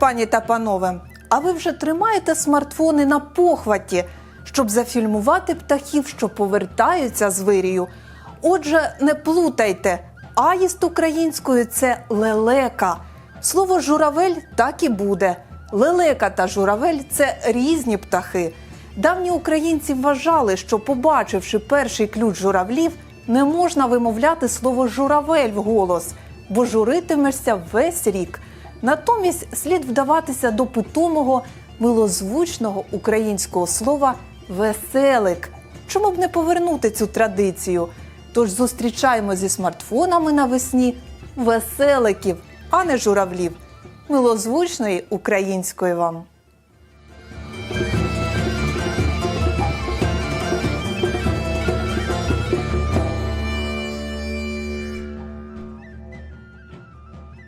пані та панове, а ви вже тримаєте смартфони на похваті, щоб зафільмувати птахів, що повертаються з вирію. Отже, не плутайте, аїст українською це лелека. Слово журавель так і буде. Лелека та журавель це різні птахи. Давні українці вважали, що, побачивши перший ключ журавлів, не можна вимовляти слово журавель вголос, бо журитимешся весь рік. Натомість слід вдаватися до питомого, милозвучного українського слова веселик. Чому б не повернути цю традицію? Тож зустрічаємо зі смартфонами навесні веселиків, а не журавлів. Милозвучної української вам.